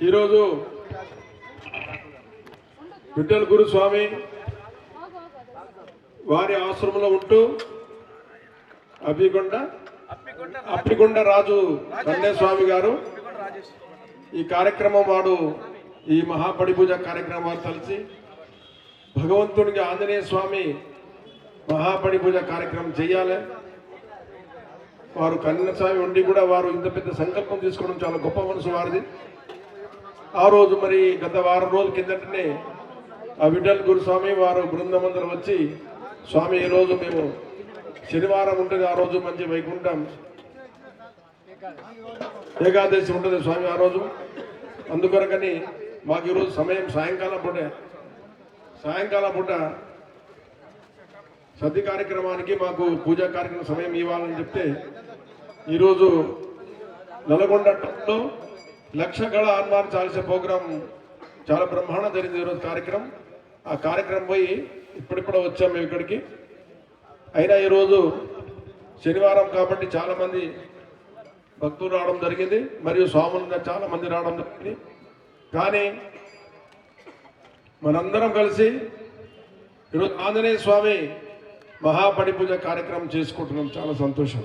ఈరోజు విఠల్ గురుస్వామి వారి ఆశ్రమంలో ఉంటూ అభిగొండ అప్పిగొండ రాజు స్వామి గారు ఈ కార్యక్రమం వాడు ఈ మహాపడి పూజ కార్యక్రమం వారు కలిసి భగవంతునికి ఆంజనేయ స్వామి మహాపడి పూజ కార్యక్రమం చేయాలి వారు కన్నస్వామి ఉండి కూడా వారు ఇంత పెద్ద సంకల్పం తీసుకోవడం చాలా గొప్ప మనసు వారిది. ఆ రోజు మరి గత వారం రోజుల కిందటనే ఆ విఠల్ గురుస్వామి వారు బృందమందరం వచ్చి స్వామి ఈరోజు మేము శనివారం ఉంటుంది ఆ రోజు మంచి వైకుంఠం ఏకాదశి ఉంటుంది స్వామి ఆ రోజు. అందుకొరకని మాకు ఈరోజు సమయం సాయంకాలం పూట సాయంకాలం పూట సద్ది కార్యక్రమానికి మాకు పూజా కార్యక్రమం సమయం ఇవ్వాలని చెప్తే ఈరోజు నల్గొండలో గళ హనుమాన్ చాలిసే ప్రోగ్రాం చాలా బ్రహ్మాండం జరిగింది ఈరోజు కార్యక్రమం. ఆ కార్యక్రమం పోయి ఇప్పుడిప్పుడు వచ్చాం మేము ఇక్కడికి. అయినా ఈరోజు శనివారం కాబట్టి చాలామంది భక్తులు రావడం జరిగింది. మరియు స్వాములు చాలామంది రావడం జరిగింది. కానీ మనందరం కలిసి ఈరోజు ఆంజనేయ స్వామి మహాపడిపూజ కార్యక్రమం చేసుకుంటున్నాం. చాలా సంతోషం.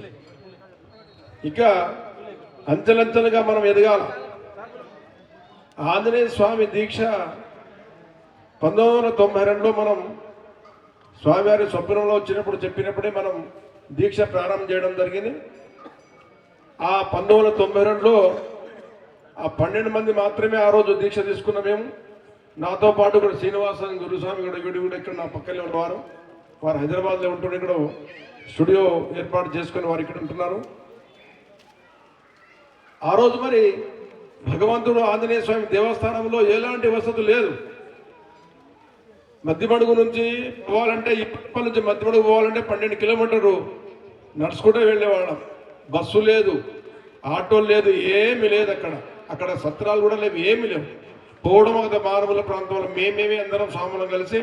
ఇక అంచెలంచెలుగా మనం ఎదగాలి. ఆంజనేయ స్వామి దీక్ష పంతొమ్మిది వందల తొంభై రెండులో మనం స్వామివారి స్వప్నంలో వచ్చినప్పుడు చెప్పినప్పుడే మనం దీక్ష ప్రారంభం చేయడం జరిగింది. ఆ పంతొమ్మిది వందల తొంభై రెండులో ఆ పన్నెండు మంది మాత్రమే ఆ రోజు దీక్ష తీసుకున్నాం మేము. నాతో పాటు కూడా శ్రీనివాసన్ గురుస్వామి కూడా వీడు కూడా ఇక్కడ నా పక్కనే ఉన్నవారు. వారు హైదరాబాద్లో ఉంటుండే ఇక్కడ స్టూడియో ఏర్పాటు చేసుకుని వారు ఇక్కడ ఉంటున్నారు. ఆ రోజు మరి భగవంతుడు ఆంజనేయ స్వామి దేవస్థానంలో ఎలాంటి వసతి లేదు. మధ్యమడుగు నుంచి పోవాలంటే ఇప్పటి నుంచి మధ్యమడుగు పోవాలంటే పన్నెండు కిలోమీటర్లు నడుచుకుంటూ వెళ్ళేవాళ్ళం. బస్సు లేదు ఆటో లేదు ఏమీ లేదు అక్కడ. అక్కడ సత్రాలు కూడా లేవు ఏమీ లేవు. పోవడం ఒక మారుమూల ప్రాంతంలో మేమేమి అందరం స్వాములం కలిసి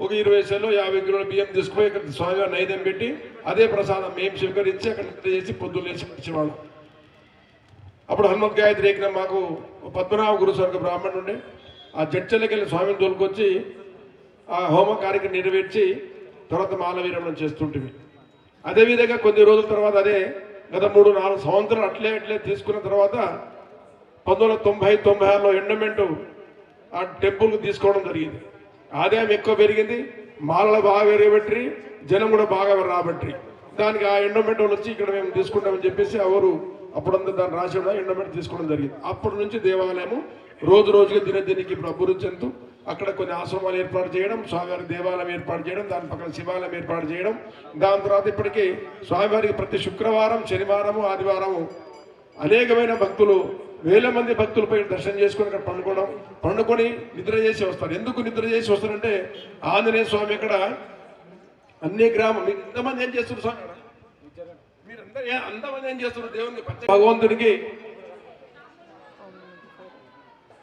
ఒక ఇరవై సెల్లో యాభై కిలోల బియ్యం తీసుకుపోయి ఇక్కడ స్వామివారి నైదం పెట్టి అదే ప్రసాదం మేము స్వీకరించి అక్కడ చేసి పొద్దున్న లేచి వచ్చేవాళ్ళం అప్పుడు హనుమంత్ గాయత్రి ఎక్కిన మాకు పద్మనాభ గురుస్వర్గ బ్రాహ్మణుడు ఉండే ఆ చర్చలకి వెళ్ళి స్వామిని తోలుకొచ్చి ఆ హోమ కార్యక్రమం నెరవేర్చి తర్వాత మాల విరమణం చేస్తుంటివి అదేవిధంగా కొన్ని రోజుల తర్వాత అదే గత మూడు నాలుగు సంవత్సరాలు అట్లే అట్లే తీసుకున్న తర్వాత పంతొమ్మిది వందల తొంభై తొంభై ఆరులో ఎండమెంటు ఆ టెంపుల్కి తీసుకోవడం జరిగింది. ఆదాయం ఎక్కువ పెరిగింది మాలలు బాగా పెరిగబెట్టి జనం కూడా బాగా రాబట్టి దానికి ఆ ఎండోమెంట్ వాళ్ళు వచ్చి ఇక్కడ మేము తీసుకుంటామని చెప్పేసి ఎవరు అప్పుడంతా దాన్ని రాసి కూడా తీసుకోవడం జరిగింది. అప్పటి నుంచి దేవాలయము రోజు రోజుగా దినదినికి ఇప్పుడు అభివృద్ధి చెందుతూ అక్కడ కొన్ని ఆశ్రమాలు ఏర్పాటు చేయడం స్వామివారి దేవాలయం ఏర్పాటు చేయడం దాని పక్కన శివాలయం ఏర్పాటు చేయడం. దాని తర్వాత ఇప్పటికీ స్వామివారికి ప్రతి శుక్రవారం శనివారము ఆదివారము అనేకమైన భక్తులు వేల మంది భక్తులు దర్శనం చేసుకొని అక్కడ పండుకోవడం పండుకొని నిద్ర చేసి వస్తారు. ఎందుకు నిద్ర చేసి వస్తారంటే ఆంజనేయ స్వామి ఇక్కడ అన్ని గ్రామం ఇంతమంది ఏం చేస్తున్నారు స్వామి మీరందరూ ఏ- అంతమంది ఏం చేస్తున్నారు దేవునికి ప్రత్యేక భగవంతుడికి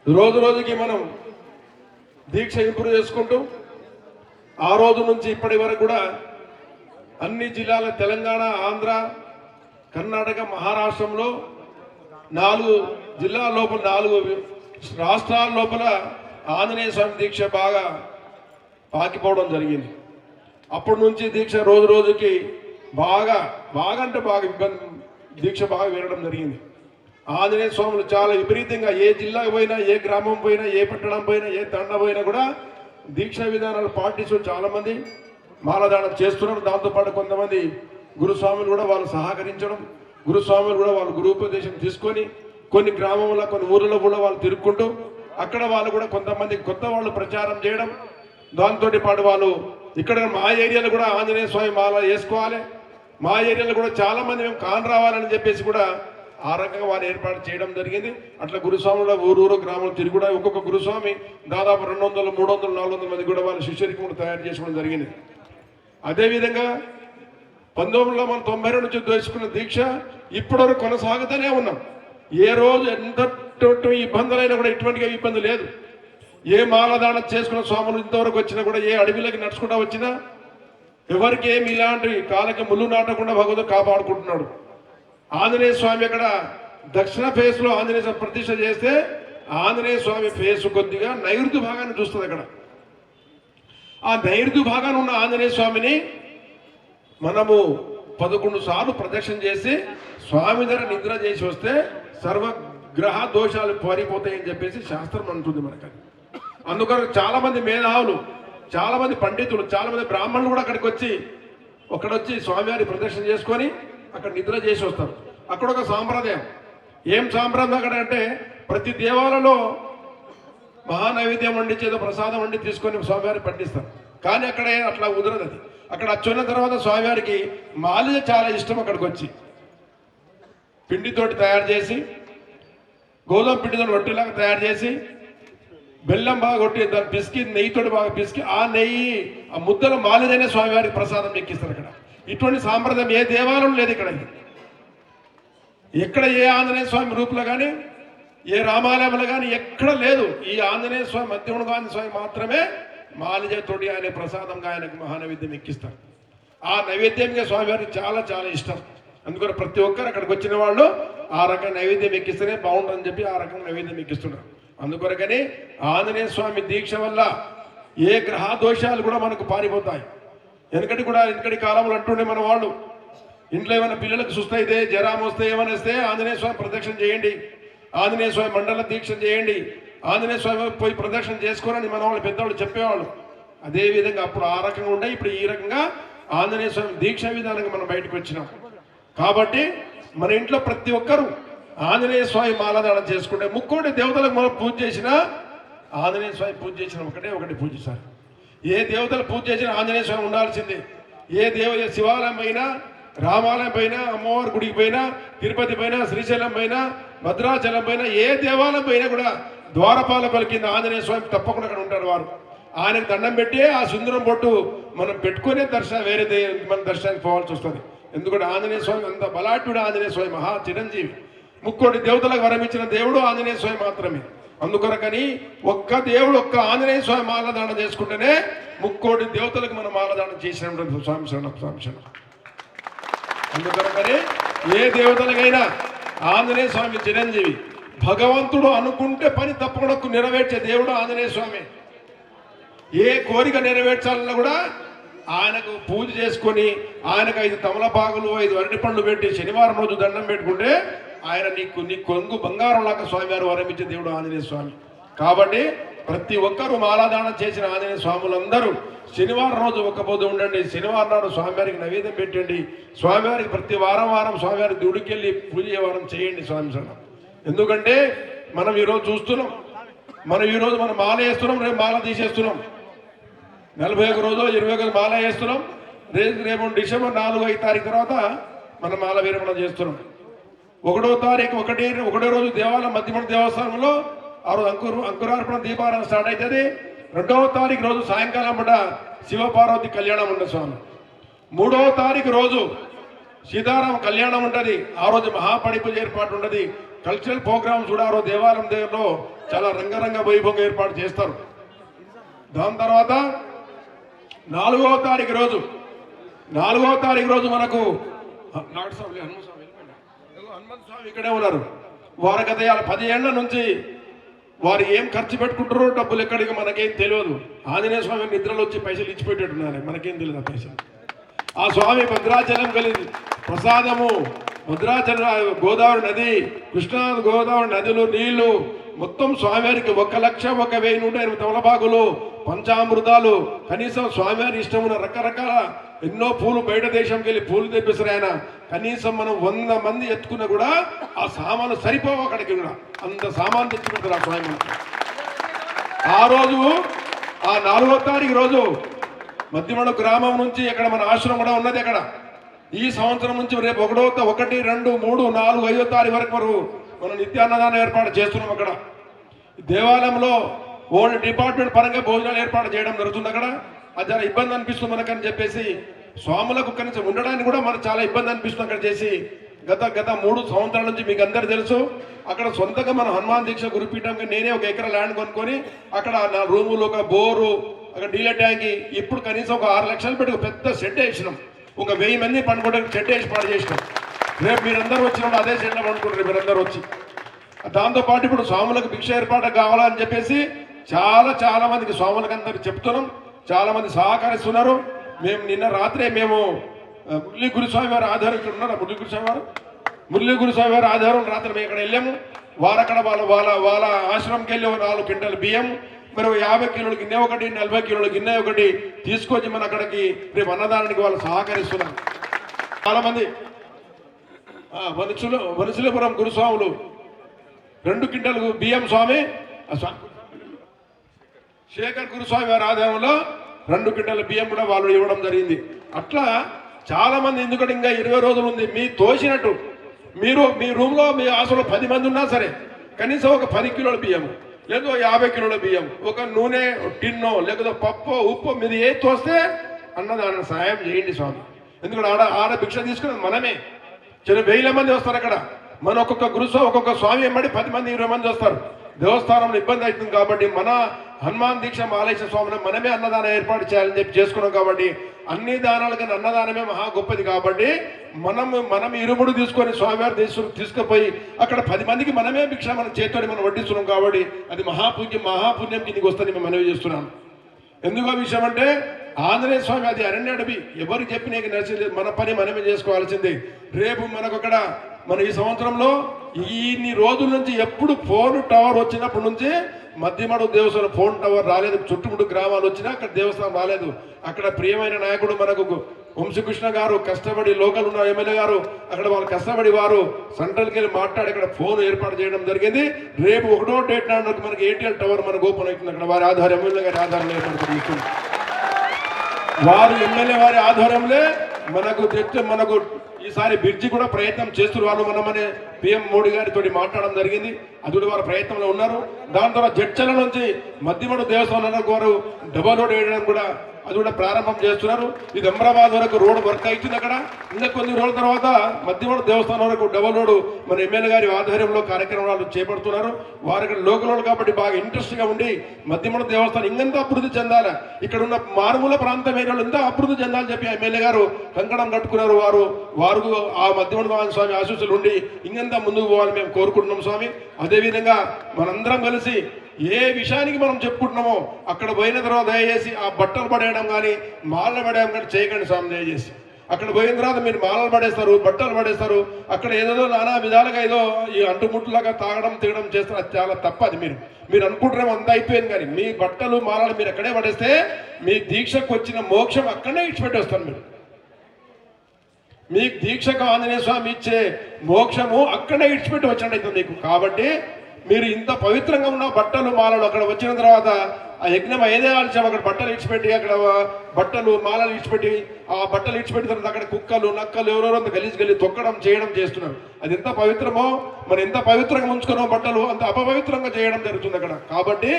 రోజు రోజుకి మనం దీక్ష ఇంప్రూవ్ చేసుకుంటూ ఆ రోజు నుంచి ఇప్పటి వరకు కూడా అన్ని జిల్లాల తెలంగాణ ఆంధ్ర కర్ణాటక మహారాష్ట్రంలో నాలుగు జిల్లా లోపల నాలుగు రాష్ట్రాల లోపల ఆంజనేయ స్వామి దీక్ష బాగా పాకిపోవడం జరిగింది. అప్పటి నుంచి దీక్ష రోజు రోజుకి బాగా బాగా అంటే బాగా ఇబ్బంది దీక్ష బాగా వినడం జరిగింది. ఆంజనేయ స్వాములు చాలా విపరీతంగా ఏ జిల్లాకు పోయినా ఏ గ్రామం పోయినా ఏ పట్టణం పోయినా ఏ తండ పోయినా కూడా దీక్షా విధానాలు పాటిస్తూ చాలామంది మాలదానం చేస్తున్నారు. దాంతోపాటు కొంతమంది గురుస్వాములు కూడా వాళ్ళు సహకరించడం గురుస్వాములు కూడా వాళ్ళు గురుపదేశం తీసుకొని కొన్ని గ్రామంలో కొన్ని ఊర్లలో కూడా వాళ్ళు తిరుక్కుంటూ అక్కడ వాళ్ళు కూడా కొంతమంది కొత్త వాళ్ళు ప్రచారం చేయడం దాంతో పాటు వాళ్ళు ఇక్కడ మా ఏరియాలో కూడా ఆంజనేయ స్వామి మాల వేసుకోవాలి. మా ఏరియాలో కూడా చాలా మంది మేము కాన్ రావాలని చెప్పేసి కూడా ఆ రకంగా వారు ఏర్పాటు చేయడం జరిగింది. అట్లా గురుస్వాముల ఊరు ఊరు గ్రామం తిరిగి కూడా ఒక్కొక్క గురుస్వామి దాదాపు రెండు వందలు మూడు వందలు నాలుగు వందల మంది కూడా వాళ్ళ శిష్యరికి కూడా తయారు చేసుకోవడం జరిగింది. అదేవిధంగా పంతొమ్మిది మనం తొంభై రెండు నుంచి దోచుకున్న దీక్ష ఇప్పటివరకు కొనసాగుతూనే ఉన్నాం. ఏ రోజు ఎంత ఇబ్బందులైనా కూడా ఎటువంటి ఇబ్బంది లేదు. ఏ మాలదానం చేసుకున్న స్వాములు ఇంతవరకు వచ్చినా కూడా ఏ అడవిలోకి నడుచుకుంటా వచ్చినా ఎవరికి ఏమి ఇలాంటి కాలకి ముళ్ళు నాటకుండా భగవంతుడు కాపాడుకుంటున్నాడు. ఆంజనేయ స్వామి అక్కడ దక్షిణ ఫేస్లో ఆంజనేయ స్వామి ప్రతిష్ట చేస్తే ఆంజనేయ స్వామి ఫేస్ కొద్దిగా నైరుతి భాగాన్ని చూస్తుంది అక్కడ. ఆ నైరుతి భాగాన ఉన్న ఆంజనేయ స్వామిని మనము పదకొండు సార్లు ప్రదక్షిణ చేసి స్వామి ధర నిద్ర చేసి వస్తే సర్వగ్రహ దోషాలు పారిపోతాయని చెప్పేసి శాస్త్రం అంటుంది మనకి అందుకని చాలా మంది మేధావులు చాలా మంది పండితులు చాలా మంది బ్రాహ్మణులు కూడా అక్కడికి వచ్చి అక్కడొచ్చి స్వామివారి ప్రదక్షిణ చేసుకొని అక్కడ నిద్ర చేసి వస్తారు. అక్కడ ఒక సాంప్రదాయం. ఏం సాంప్రదాయం అక్కడ అంటే ప్రతి దేవాలలో మహానైవేద్యం వండించేదో ప్రసాదం వండి తీసుకొని స్వామివారిని పండిస్తారు. కానీ అక్కడ అట్లా కుదరదు అది. అక్కడ వచ్చిన తర్వాత స్వామివారికి మాలిద చాలా ఇష్టం అక్కడికి వచ్చి. పిండితోటి తయారు చేసి గోధుమ పిండితో రొట్టెలాగా తయారు చేసి బెల్లం బాగా కొట్టి దాన్ని పిసికి నెయ్యితోటి బాగా పిసికి ఆ నెయ్యి ఆ ముద్దల మాలిదైన స్వామివారికి ప్రసాదం ఎక్కిస్తారు అక్కడ ఇటువంటి సాంప్రదాయం ఏ దేవాలయం లేదు ఇక్కడ. ఎక్కడ ఏ ఆంజనేయ స్వామి రూపులో కానీ ఏ రామాలయంలో కానీ ఎక్కడ లేదు. ఈ ఆంజనేయ స్వామి మధ్యముడు స్వామి మాత్రమే మాలిజతోటి ఆయన ప్రసాదంగా ఆయనకు మహానైవేద్యం ఎక్కిస్తారు. ఆ నైవేద్యంగా స్వామివారికి చాలా చాలా ఇష్టం. అందుకని ప్రతి ఒక్కరు అక్కడికి వచ్చిన వాళ్ళు ఆ రకం నైవేద్యం ఎక్కిస్తేనే బాగుంటుందని చెప్పి ఆ రకం నైవేద్యం ఎక్కిస్తున్నారు. అందుకొరకనే ఆంజనేయ స్వామి దీక్ష వల్ల ఏ గ్రహ దోషాలు కూడా మనకు పారిపోతాయి. వెనకటి కూడా వెనకటి కాలంలో అంటుండే మన వాళ్ళు. ఇంట్లో ఏమైనా పిల్లలకు సుస్థైతే అయితే జ్వరం వస్తే ఏమైనా వస్తే ఆంజనేయ స్వామి ప్రదక్షిణ చేయండి. ఆంజనేయ స్వామి మండల దీక్ష చేయండి. ఆంజనేయ స్వామి పోయి ప్రదక్షిణ చేసుకోరని మన వాళ్ళు పెద్దవాళ్ళు చెప్పేవాళ్ళు. అదేవిధంగా అప్పుడు ఆ రకంగా ఉండే ఇప్పుడు ఈ రకంగా ఆంజనేయ స్వామి దీక్ష విధానంగా మనం బయటకు వచ్చినాం. కాబట్టి మన ఇంట్లో ప్రతి ఒక్కరూ ఆంజనేయ స్వామి మాలదానం చేసుకుంటే ముక్కోటి దేవతలకు మనం పూజ చేసినా ఆంజనేయ స్వామి పూజ చేసిన ఒకటే ఒకటి పూజిస్తారు ఏ దేవతలు పూజ చేసినా ఆంజనేయ స్వామి ఉండాల్సిందే. ఏ దేవ శివాలయం పైన రామాలయం పైన అమ్మవారి గుడికి పైన తిరుపతి పైన శ్రీశైలం పైన భద్రాచలం పైన ఏ దేవాలయం పైన కూడా ద్వారపాలకుల కింద ఆంజనేయ స్వామి తప్పకుండా అక్కడ ఉంటారు వారు. ఆయనకు దండం పెట్టి ఆ సుందరం పొట్టు మనం పెట్టుకునే దర్శనం వేరే మన దర్శనానికి పోవాల్సి వస్తుంది. ఎందుకంటే ఆంజనేయ స్వామి అంత బలాఢ్యుడు ఆంజనేయ స్వామి మహా చిరంజీవి. ముక్కోటి దేవతలకు వరమిచ్చిన దేవుడు ఆంజనేయ స్వామి మాత్రమే. అందుకొరకని ఒక్క దేవుడు ఒక్క ఆంజనేయ స్వామి మాలదానం చేసుకుంటేనే ముక్కోటి దేవతలకు మనం మాలదానం చేసినటువంటి స్వామి శరణ స్వామి శరణ. అందుకొరకని ఏ దేవతలకైనా ఆంజనేయ స్వామి చిరంజీవి భగవంతుడు అనుకుంటే పని తప్పకుండా నెరవేర్చే దేవుడు ఆంజనేయ స్వామి. ఏ కోరిక నెరవేర్చాలన్నా కూడా ఆయనకు పూజ చేసుకొని ఆయనకు ఐదు తమలపాకులు ఐదు అరటి పండ్లు పెట్టి శనివారం రోజు దండం పెట్టుకుంటే ఆయన నీకు నీ కొంగు బంగారం లాగా స్వామివారు వరమించే దేవుడు ఆంజనేయ స్వామి. కాబట్టి ప్రతి ఒక్కరూ మాలాదానం చేసిన ఆంజనేయ స్వాములందరూ శనివారం రోజు ఒక్క పొద్దు ఉండండి శనివారం నాడు స్వామివారికి నైవేద్యం పెట్టండి స్వామివారికి ప్రతి వారం వారం స్వామివారి గుడికెళ్ళి పూజ వారం చేయండి స్వామి సన్న. ఎందుకంటే మనం ఈరోజు చూస్తున్నాం మనం ఈరోజు మనం మాల వేస్తున్నాం రేపు మాల తీసేస్తున్నాం. నలభై ఒక రోజు ఇరవై ఒక మాల వేస్తున్నాం రేపు రేపు డిసెంబర్ నాలుగు ఐదు తారీఖు తర్వాత మనం మాల విరమణ చేస్తున్నాం. ఒకటో తారీఖు ఒకటి ఒకటో రోజు దేవాలయం మధ్యమణ దేవస్థానంలో ఆ రోజు అంకురు అంకురార్పణ దీపారాధన స్టార్ట్ అవుతుంది రెండవ తారీఖు రోజు సాయంకాలం పూట శివపార్వతి కళ్యాణం ఉండదు స్వామి. మూడవ తారీఖు రోజు సీతారామ కళ్యాణం ఉంటుంది. ఆ రోజు మహాపడిపు ఏర్పాటు ఉండదు కల్చరల్ ప్రోగ్రామ్స్ కూడా ఆ రోజు దేవాలయం దగ్గరలో చాలా రంగరంగ వైభవంగా ఏర్పాటు చేస్తారు. దాని తర్వాత నాలుగవ తారీఖు రోజు నాలుగవ తారీఖు రోజు మనకు నాడు హనుమంత స్వామి ఇక్కడే ఉన్నారు. వారి గత ఇవాళ పది నుంచి వారు ఏం ఖర్చు పెట్టుకుంటారో డబ్బులు ఎక్కడికి మనకేం తెలియదు. ఆంజనేయ స్వామి నిద్రలో వచ్చి పైసలు ఇచ్చిపెట్టేట్టున్నారు మనకేం తెలియదు ఆ పైసలు. ఆ స్వామి భద్రాచలం కలిగి ప్రసాదము భద్రాచల గోదావరి నది కృష్ణా గోదావరి నదులు నీళ్ళు మొత్తం స్వామివారికి ఒక లక్ష ఒక వెయ్యి నూట ఎనిమిది తమలపాకులు పంచామృతాలు. కనీసం స్వామివారి ఇష్టమున్న రకరకాల ఎన్నో పూలు బయట దేశంకి వెళ్ళి పూలు తెప్పిస్తారు ఆయన. కనీసం మనం వంద మంది ఎత్తుకున్నా కూడా ఆ సామాను సరిపోవు అక్కడికి కూడా. అంత సామాన్ తెచ్చుకుంటారు ఆ స్వామి ఆ రోజు ఆ నాలుగో తారీఖు రోజు మధ్యమడు గ్రామం నుంచి ఇక్కడ మన ఆశ్రమం కూడా ఉన్నది అక్కడ. ఈ సంవత్సరం నుంచి రేపు ఒకటో ఒకటి రెండు మూడు నాలుగు ఐదో తారీఖు వరకు వరకు మనం నిత్యాన్నదానం ఏర్పాటు చేస్తున్నాం అక్కడ. దేవాలయంలో ఓల్డ్ డిపార్ట్మెంట్ పరంగా భోజనాలు ఏర్పాటు చేయడం జరుగుతుంది అక్కడ. అది చాలా ఇబ్బంది అనిపిస్తుంది మనకని చెప్పేసి స్వాములకు కనీసం ఉండడానికి కూడా మనకు చాలా ఇబ్బంది అనిపిస్తుంది అక్కడ చేసి గత గత మూడు సంవత్సరాల నుంచి మీకు అందరు తెలుసు. అక్కడ సొంతంగా మన హనుమాన్ దీక్ష గురుపీఠంగా నేనే ఒక ఎకరా ల్యాండ్ కొనుక్కొని అక్కడ నా రూములు ఒక బోరు అక్కడ నీళ్ళ ట్యాంక్ ఇప్పుడు కనీసం ఒక ఆరు లక్షలు పెట్టి పెద్ద షెడ్ వేసినాం. ఒక వెయ్యి మంది పండుకోవడానికి షెడ్ వేసి పాడు చేసినాం. రేపు మీరందరూ వచ్చినప్పుడు అదే చెండ పండుకుంటారు మీరందరూ వచ్చి. దాంతోపాటు ఇప్పుడు స్వాములకు భిక్ష ఏర్పాటు కావాలని చెప్పేసి చాలా చాలా మందికి స్వాములకు అందరికి చెప్తున్నాం. చాలా మంది సహకరిస్తున్నారు. మేము నిన్న రాత్రే మేము మురళీ గురుస్వామి వారి ఆధారం ఉన్నారు? మురళీ గురుస్వామి వారు? మురళీ గురుస్వామి వారి ఆధారం రాత్రి మేము ఇక్కడ వెళ్ళాము. వారక్కడ వాళ్ళ వాళ్ళ వాళ్ళ ఆశ్రమంకి వెళ్ళి ఒక నాలుగు క్వింటల్ బియ్యం మరి ఒక యాభై కిలోల గిన్నె ఒకటి నలభై కిలోల గిన్నె ఒకటి తీసుకొచ్చి మన అక్కడికి రేపు అన్నదానానికి వాళ్ళు సహకరిస్తున్నారు. చాలా మంది ఆ, వనుసులు వనుసులపురం గురుస్వాములు రెండు క్వింటలు బియ్యం స్వామి శేఖర్ గురుస్వామి వారి ఆదాయంలో రెండు క్వింటల బియ్యం కూడా వాళ్ళు ఇవ్వడం జరిగింది. అట్లా చాలా మంది ఎందుకంటే ఇంకా ఇరవై రోజులు ఉంది మీ తోసినట్టు. మీరు మీ రూమ్లో మీ ఆశలో పది మంది ఉన్నా సరే కనీసం ఒక పది కిలోల బియ్యం లేదో యాభై కిలోల బియ్యం ఒక నూనె టిన్నో లేకపోతే పప్పు ఉప్పు మీరు ఏ తోస్తే అన్నదాన సహాయం చేయండి స్వామి. ఎందుకంటే ఆడ ఆడ భిక్ష తీసుకున్నది మనమే. చిన్న వేల మంది వస్తారు అక్కడ. మన ఒక్కొక్క గురుసో ఒక్కొక్క స్వామి వెంబడి పది మంది ఇరవై మంది వస్తారు. దేవస్థానంలో ఇబ్బంది అవుతుంది కాబట్టి మన హనుమాన్ దీక్ష మాలేశ్వర స్వామిని మనమే అన్నదానం ఏర్పాటు చేయాలని చెప్పి చేసుకున్నాం కాబట్టి అన్ని దానాల కన్నా అన్నదానమే మహా గొప్పది కాబట్టి మనం మనం ఇరుముడు తీసుకొని స్వామివారి తీసుకు తీసుకుపోయి అక్కడ పది మందికి మనమే భిక్ష మన చేతితోటి మనం వడ్డిస్తున్నాం కాబట్టి అది మహాపుణ్యం మహాపుణ్యం కిందికి వస్తుంది మేము మనవి చేస్తున్నాను ఎందుకో విషయం అంటే ఆంజనేయ స్వామి అది అరణ్య అడవి. ఎవరు చెప్పి నీకు నచ్చింది మన పని మనమే చేసుకోవాల్సిందే. రేపు మనకు అక్కడ మన ఈ సంవత్సరంలో ఇన్ని రోజుల నుంచి ఎప్పుడు ఫోన్ టవర్ వచ్చినప్పటి నుంచి మధ్యమడు దేవస్థానం ఫోన్ టవర్ రాలేదు. చుట్టుముట్టు గ్రామాలు వచ్చినా అక్కడ దేవస్థానం రాలేదు. అక్కడ ప్రియమైన నాయకుడు మనకు వంశకృష్ణ గారు కష్టపడి లోకల్ ఉన్న ఎమ్మెల్యే గారు అక్కడ వాళ్ళు కష్టపడి వారు సెంట్రల్కి వెళ్ళి మాట్లాడి అక్కడ ఫోన్ ఏర్పాటు చేయడం జరిగింది. రేపు ఒకటో డేట్ నాడు మనకి ఏటీఎల్ టవర్ మనకు ఓపెన్ అవుతుంది. అక్కడ వారి ఆధారం ఎమ్మెల్యే గారి ఆధారం ఏర్పాటు వారు ఎమ్మెల్యే వారి ఆధ్వర్యంలో మనకు తెచ్చ మనకు ఈసారి బ్రిడ్జి కూడా ప్రయత్నం చేస్తున్నారు. వాళ్ళు మనమనే పిఎం మోడీ గారితో మాట్లాడడం జరిగింది. అది వారు ప్రయత్నంలో ఉన్నారు. దాని ద్వారా జడ్చల నుంచి మధ్యమడు దేవస్థానం వారు డబల్ రోడ్ వేయడం కూడా అది కూడా ప్రారంభం చేస్తున్నారు. ఇది అమరాబాద్ వరకు రోడ్ వర్క్ అవుతుంది అక్కడ. ఇంకా కొన్ని రోజుల తర్వాత మధ్యవాడ దేవస్థానం వరకు డబల్ రోడ్ మన ఎమ్మెల్యే గారి ఆధ్వర్యంలో కార్యక్రమాలు చేపడుతున్నారు. వారి లోకల్ కాబట్టి బాగా ఇంట్రెస్ట్గా ఉండి మధ్యమడ దేవస్థానం ఇంకెంత అభివృద్ధి చెందాలి? ఇక్కడ ఉన్న మారుమూల ప్రాంతం ఏరియాలో ఎంత అభివృద్ధి చెందాలని చెప్పి ఎమ్మెల్యే గారు కంకణం కట్టుకున్నారు వారు. వారు ఆ మధ్యమడ స్వామి ఆశీస్సులు ఉండి ఇంకెంత ముందుకు పోవాలని మేము కోరుకుంటున్నాం స్వామి. అదేవిధంగా మనందరం కలిసి ఏ విషయానికి మనం చెప్పుకుంటున్నామో అక్కడ పోయిన తర్వాత దయచేసి ఆ బట్టలు పడేయడం కానీ మాలలు పడేయడం కానీ చేయకండి స్వామి దయచేసి. అక్కడ పోయిన తర్వాత మీరు మాలలు పడేస్తారు బట్టలు పడేస్తారు అక్కడ ఏదేదో నానా విధాలుగా ఏదో ఈ అంటుముట్టులాగా తాగడం తినడం చేస్తారు అది చాలా తప్పు అది మీరు. మీరు అనుకుంటారేమో అంత అయిపోయింది కానీ మీ బట్టలు మాలలు మీరు అక్కడే పడేస్తే మీ దీక్షకు వచ్చిన మోక్షం అక్కడే ఇచ్చిపెట్టి వస్తారు మీరు. మీకు దీక్షకు ఆంజనేయ స్వామి ఇచ్చే మోక్షము అక్కడే ఇడిచిపెట్టి వచ్చినట్టు మీకు. కాబట్టి మీరు ఇంత పవిత్రంగా ఉన్న బట్టలు మాలలు అక్కడ వచ్చిన తర్వాత ఆ యజ్ఞం ఏదే ఆల్చాం అక్కడ బట్టలు ఇచ్చిపెట్టి అక్కడ బట్టలు మాలలు ఇచ్చిపెట్టి ఆ బట్టలు ఇచ్చిపెట్టిన తర్వాత అక్కడ కుక్కలు నక్కలు ఎవరెవరో గలీజ్ గలి తొక్కడం చేయడం చేస్తున్నారు. అది ఎంత పవిత్రమో మరి ఎంత పవిత్రంగా ఉంచుకున్నాం బట్టలు అంత అపవిత్రంగా చేయడం జరుగుతుంది అక్కడ. కాబట్టి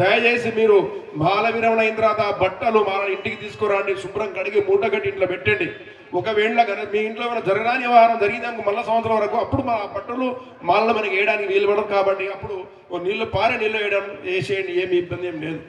దయచేసి మీరు మాల విరమణ అయిన తర్వాత బట్టలు మాల ఇంటికి తీసుకురండి శుభ్రం కడిగి మూట కట్టి ఇంట్లో పెట్టండి. ఒకవేళ మీ ఇంట్లో ఏమైనా జరగరాని వ్యవహారం జరిగింది మళ్ళీ మళ్ళా సంవత్సరం వరకు అప్పుడు మా బట్టలు మాలలో మనకి వేయడానికి నీళ్ళు పడదు కాబట్టి అప్పుడు ఓ పారే నీళ్ళు వేయడం వేసేయండి ఏమి ఇబ్బంది ఏం లేదు.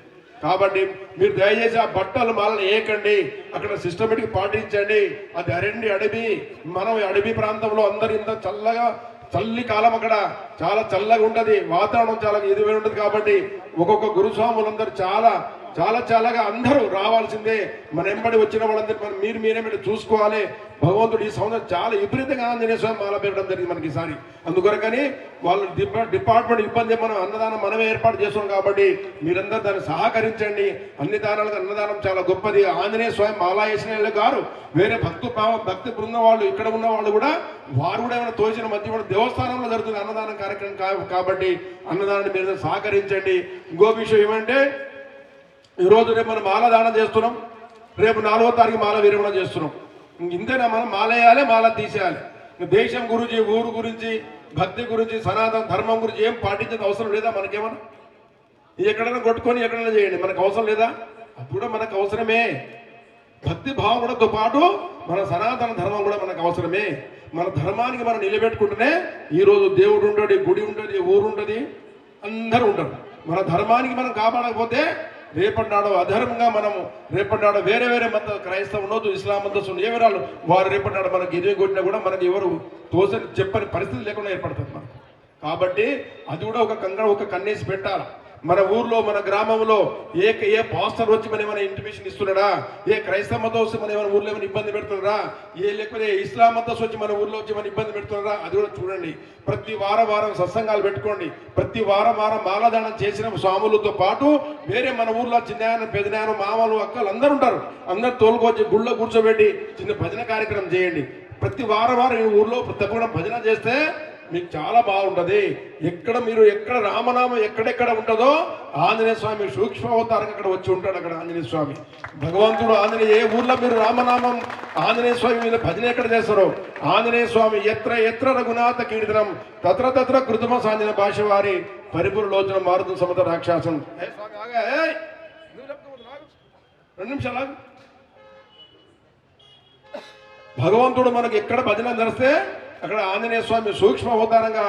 కాబట్టి మీరు దయచేసి ఆ బట్టలు మాలను వేయకండి. అక్కడ సిస్టమేటిక్ పాటించండి. అది అరణ్య అడవి మనం ఈ అడవి ప్రాంతంలో అందరు ఇంత చల్లగా చల్లి కాలం అక్కడ చాలా చల్లగా ఉంటుంది. వాతావరణం చాలా ఇది ఉంటుంది కాబట్టి ఒక్కొక్క గురుస్వాములందరూ చాలా చాలా చాలాగా అందరూ రావాల్సిందే. మన ఎంబడి వచ్చిన వాళ్ళందరూ మనం మీరు మీరేమిటి చూసుకోవాలి. భగవంతుడు ఈ సంవత్సరం చాలా విపరీతంగా ఆంజనేయ స్వామి మాల పెరగడం జరిగింది మనకి ఈసారి. అందుకొరకని వాళ్ళు డిపా- డిపార్ట్మెంట్ ఇబ్బంది మనం అన్నదానం మనమే ఏర్పాటు చేస్తున్నాం కాబట్టి మీరందరూ దాన్ని సహకరించండి. అన్ని దానాలకు అన్నదానం చాలా గొప్పది. ఆంజనేయ స్వామి మాలా వేసిన గారు వేరే భక్తు భక్తి బృందం వాళ్ళు ఇక్కడ ఉన్న వాళ్ళు కూడా వారు కూడా ఏమైనా తోచిన మధ్య కూడా దేవస్థానంలో జరుగుతుంది అన్నదానం కార్యక్రమం కాబట్టి అన్నదానాన్ని మీరు సహకరించండి. ఇంకో విషయం ఏమంటే ఈరోజు రేపు మనం మాల దానం చేస్తున్నాం. రేపు నాలుగో తారీఖు మాల విరమణ చేస్తున్నాం. ఇంతేనా మనం మాల వేయాలి మాల తీసేయాలి. దేశం గురించి ఊరు గురించి భక్తి గురించి సనాతన ధర్మం గురించి ఏం పాటించేది అవసరం లేదా మనకేమన్నా? ఇది ఎక్కడైనా కొట్టుకొని ఎక్కడైనా చేయండి. మనకు అవసరం లేదా? అది కూడా మనకు అవసరమే. భక్తి భావం కూడాతో పాటు మన సనాతన ధర్మం కూడా మనకు అవసరమే. మన ధర్మానికి మనం నిలబెట్టుకుంటేనే ఈరోజు దేవుడు ఉంటుంది గుడి ఉంటుంది ఊరు ఉంటుంది అందరూ ఉంటారు మన ధర్మానికి మనం కాపాడకపోతే రేపటి నాడు అధర్మంగా మనము రేపటి నాడు వేరే వేరే మత క్రైస్తవం ఉండొద్దు ఇస్లాం మతస్థులు ఏ వివరాలు వారు రేపటి నాడు మనకి ఎదురు కొట్టినా కూడా మనకి ఎవరు తోసని చెప్పని పరిస్థితి లేకుండా ఏర్పడుతుంది మనకు. కాబట్టి అది కూడా ఒక కంగ ఒక కన్నేసి పెట్టాలి? మన ఊర్లో మన గ్రామంలో ఏ ఏ పాస్టర్ వచ్చి మన ఏమైనా ఇంటిమేషన్ ఇస్తున్నాడా? ఏ క్రైస్తవ మతం వచ్చి మన ఏమైనా ఊర్లో ఏమైనా ఇబ్బంది పెడుతున్నారా? ఏ లేకపోతే ఇస్లాం మతం వచ్చి మన ఊర్లో వచ్చి మన ఇబ్బంది పెడుతున్నారా? అది కూడా చూడండి. ప్రతి వారం వారం సత్సంగాలు పెట్టుకోండి. ప్రతి వారం వారం మాలదానం చేసిన స్వాములతో పాటు వేరే మన ఊర్లో చిన్నాయన పెదనాయన మామలు అక్కలు అందరూ ఉంటారు. అందరు తోలుకొచ్చి గుళ్ళో కూర్చోబెట్టి చిన్న భజన కార్యక్రమం చేయండి. ప్రతి వారం వారం ఈ ఊర్లో తప్పకుండా భజన చేస్తే మీకు చాలా బాగుంటది. ఎక్కడ మీరు ఎక్కడ రామనామం ఎక్కడెక్కడ ఉంటుందో ఆంజనేయ స్వామి సూక్ష్మ అవతారంగా అక్కడ వచ్చి ఉంటాడు అక్కడ ఆంజనేయ స్వామి. భగవంతుడు ఆంజనేయ ఏ ఊర్లో మీరు రామనామం ఆంజనేయ స్వామి మీద భజన ఎక్కడ చేస్తారో ఆంజనేయ స్వామి ఎత్ర ఎత్ర రఘునాథ కీర్తనం తత్ర తత్ర కృతమ సాంజన భాష వారి పరిపూర్ణ లోచన మారుతు సమత రాక్షసం రెండు నిమిషాలు భగవంతుడు మనకు ఎక్కడ భజన నడిస్తే అక్కడ ఆంజనేయ స్వామి సూక్ష్మ అవతారంగా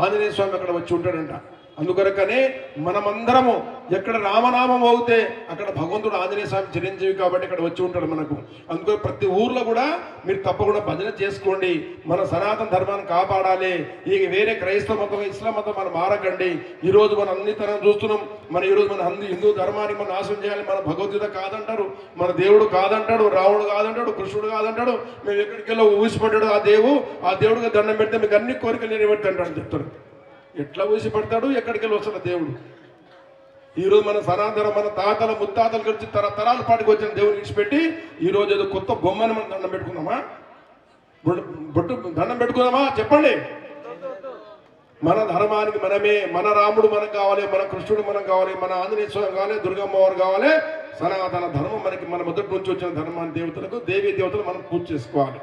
ఆంజనేయ స్వామి అక్కడ వచ్చి ఉంటాడంట. అందుకొరకనే మనమందరము ఎక్కడ రామనామం అవుతే అక్కడ భగవంతుడు ఆంజనేయ స్వామి చిరంజీవి కాబట్టి ఇక్కడ వచ్చి ఉంటాడు మనకు. అందుకని ప్రతి ఊర్లో కూడా మీరు తప్పకుండా భజన చేసుకోండి. మన సనాతన ధర్మాన్ని కాపాడాలి. ఇక వేరే క్రైస్తవ మతం ఇస్లాం మతం మనం మారకండి. ఈరోజు మనం అన్ని తరం చూస్తున్నాం. మన ఈ రోజు మన హిందూ హిందూ ధర్మాన్ని మనం నాశనం చేయాలి. మన భగవద్గీత కాదంటారు. మన దేవుడు కాదంటాడు. రావుడు కాదంటాడు. కృష్ణుడు కాదంటాడు. మేము ఎక్కడికి వెళ్ళో ఊసిపడ్డాడు ఆ దేవు ఆ దేవుడికి దండం పెడితే మీకు అన్ని కోరికలు నెరవేర్తాడు అని చెప్తాడు. ఎట్లా ఊసిపడతాడు ఎక్కడికి వెళ్ళి వస్తాడు దేవుడు? ఈరోజు మన సనాతన మన తాతల ముత్తాతల గురించి తరతరాల పాటికి వచ్చిన దేవుని విడిచిపెట్టి ఈరోజు ఏదో కొత్త బొమ్మని మనం దండం పెట్టుకుందామా? బొట్టు బొట్టు దండం పెట్టుకుందామా? చెప్పండి. మన ధర్మానికి మనమే మన రాముడు మనకు కావాలి మన కృష్ణుడు మనకు కావాలి మన ఆంజనేయ స్వామి కావాలి దుర్గమ్మ వారు కావాలి. సనాతన ధర్మం మనకి మన మొదటి నుంచి వచ్చిన ధర్మాన్ని దేవతలకు దేవీ దేవతలు మనం పూజ చేసుకోవాలి.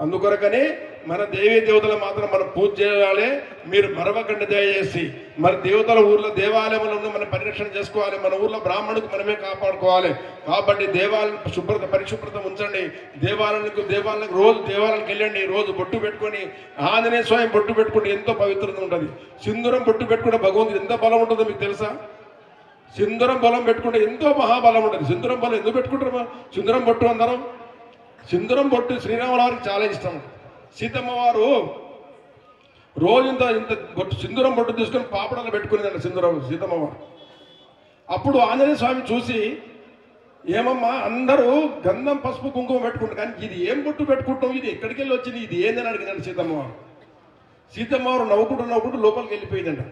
అందుకొరకని మన దేవీ దేవతలు మాత్రం మనం పూజ చేయాలి. మీరు మరవకండి దయచేసి. మరి దేవతల ఊర్లో దేవాలయంలో ఉన్న మనం పరిరక్షణ చేసుకోవాలి. మన ఊర్లో బ్రాహ్మణుకు మనమే కాపాడుకోవాలి. కాబట్టి దేవాలయం శుభ్రత పరిశుభ్రత ఉంచండి. దేవాలయానికి దేవాలయానికి రోజు దేవాలయానికి వెళ్ళండి. రోజు బొట్టు పెట్టుకొని ఆంజనేయ స్వామి బొట్టు పెట్టుకుంటే ఎంతో పవిత్రత ఉంటుంది. సింధూరం బొట్టు పెట్టుకుంటే భగవంతుడు ఎంత బలం ఉంటుందో మీకు తెలుసా? సింధూరం బలం పెట్టుకుంటే ఎంతో మహాబలం ఉంటుంది. సింధూరం బలం ఎందుకు పెట్టుకుంటారు సింధూరం బొట్టు అందరం. సింధూరం బొట్టు శ్రీరాముల వారికి చాలా ఇష్టం. సీతమ్మ వారు రోజు ఇంత బొట్టు సింధూరం బొట్టు తీసుకొని పాపడలు పెట్టుకునేదండి సింధూరం సీతమ్మ వారు అప్పుడు ఆంజనేయ స్వామి చూసి ఏమమ్మా అందరూ గంధం పసుపు కుంకుమ పెట్టుకుంటారు కానీ ఇది ఏం బొట్టు పెట్టుకుంటాం ఇది ఎక్కడికి వెళ్ళి వచ్చింది? ఇది ఏందని అడిగిందండి సీతమ్మ వారు సీతమ్మ వారు నవ్వుకుంటూ నవ్వుకుంటూ లోపలికి వెళ్ళిపోయిందండి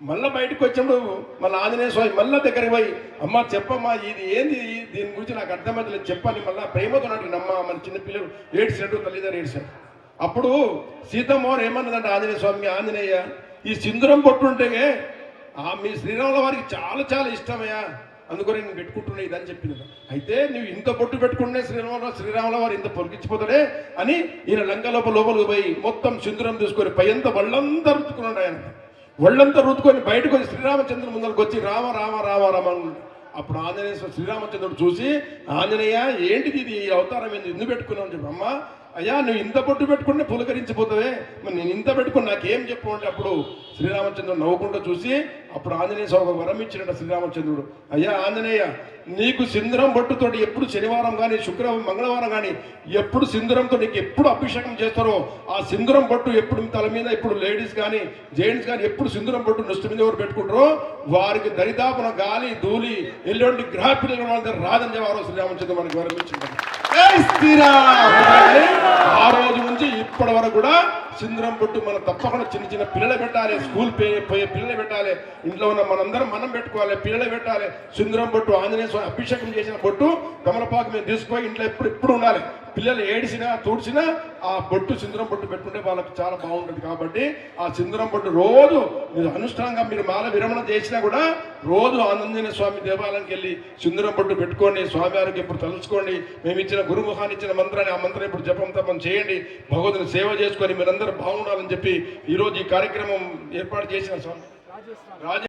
మళ్ళీ బయటకు వచ్చినప్పుడు మళ్ళీ ఆంజనేయ స్వామి మళ్ళీ దగ్గరికి పోయి అమ్మ చెప్పమ్మా ఇది ఏంది? దీని గురించి నాకు అర్థమైతే చెప్పాలి మళ్ళీ ప్రేమతో అడిగిన అమ్మ మన చిన్న పిల్లలు ఏడ్చినట్టు తల్లిదండ్రులు ఏడ్చాడు అప్పుడు సీతమ్మ ఏమన్నదంటే ఆంజనేయ స్వామి ఆంజనేయ ఈ సింధురం పొట్టుంటే ఆ మీ శ్రీరాముల వారికి చాలా చాలా ఇష్టమయ్యా. అందుకని నేను పెట్టుకుంటున్నా ఇదని చెప్పింది. అయితే నువ్వు ఇంత పొట్టు పెట్టుకుంటే శ్రీరాముల శ్రీరాముల వారు ఇంత పొరికిచ్చిపోతాడే అని ఈయన లంక లోపల లోపలికి పోయి మొత్తం సింధురం తీసుకొని పై ఎంత వాళ్ళంతా రుచుకున్నాడు ఆయన. ఒళ్ళంతా రుద్దుకొని బయటకు వచ్చి శ్రీరామచంద్రుని ముందరకు వచ్చి రామ రామ రామ రామ అప్పుడు ఆంజనేయ శ్రీరామచంద్రుడు చూసి ఆంజనేయ ఏంటిది ఇది? ఈ అవతారం ఏంది? ఎందుకు పెట్టుకున్నావు? చెప్పి అమ్మ అయ్యా నువ్వు ఇంత బొట్టు పెట్టుకుంటే పులకరించిపోతావే. మరి నేను ఇంత పెట్టుకుని నాకేం చెప్పు? అంటే అప్పుడు శ్రీరామచంద్రుడు నవ్వుకుంటూ చూసి అప్పుడు ఆంజనేయ స్వామి ఒక వరం ఇచ్చినట శ్రీరామచంద్రుడు. అయ్యా ఆంజనేయ నీకు సింధురం బొట్టుతోటి ఎప్పుడు శనివారం కానీ శుక్రవారం మంగళవారం కానీ ఎప్పుడు సింధురంతో నీకు ఎప్పుడు అభిషేకం చేస్తారో ఆ సింధురం పట్టు ఎప్పుడు తల మీద ఇప్పుడు లేడీస్ కానీ జెంట్స్ కానీ ఎప్పుడు సింధురం పట్టు నృష్టి మీద ఎవరు పెట్టుకుంటారో వారికి దరిదాపున గాలి ధూళి ఎల్లుండి గ్రహ పిల్లలు వాళ్ళ దగ్గర రాదని చెప్పారు శ్రీరామచంద్రుడు మనకి వరం ఇచ్చింది శ్రీరామ్! ఇప్పటి వరకు కూడా సింద్రం బొట్టు మనం తప్పకుండా చిన్న చిన్న పిల్లలు పెట్టాలి స్కూల్ పే- పోయే పిల్లలు పెట్టాలి ఇంట్లో ఉన్న మనందరం మనం పెట్టుకోవాలి పిల్లలు పెట్టాలి. సింద్రం బొట్టు ఆంజనేయ స్వామి అభిషేకం చేసిన బొట్టు కమలపాకు మేము తీసుకుపోయి ఇంట్లో ఎప్పుడు ఎప్పుడు ఉండాలి. పిల్లలు ఏడిసినా తూడ్చినా ఆ బొట్టు సింధురం బొట్టు పెట్టుకుంటే వాళ్ళకి చాలా బాగుంటుంది. కాబట్టి ఆ సింధురం బొట్టు రోజు మీరు అనుష్ఠానంగా మీరు మాల విరమణ చేసినా కూడా రోజు ఆనందన స్వామి దేవాలయానికి వెళ్ళి సింధురం బొట్టు పెట్టుకోండి స్వామివారికి ఇప్పుడు తలుచుకోండి మేము ఇచ్చిన గురుముఖాన్ని ఇచ్చిన మంత్రాన్ని ఆ మంత్రం ఇప్పుడు జపం తపం చేయండి భగవంతుని సేవ చేసుకొని మీరందరూ బాగుండాలని చెప్పి ఈరోజు ఈ కార్యక్రమం ఏర్పాటు చేసిన స్వామి. రాజే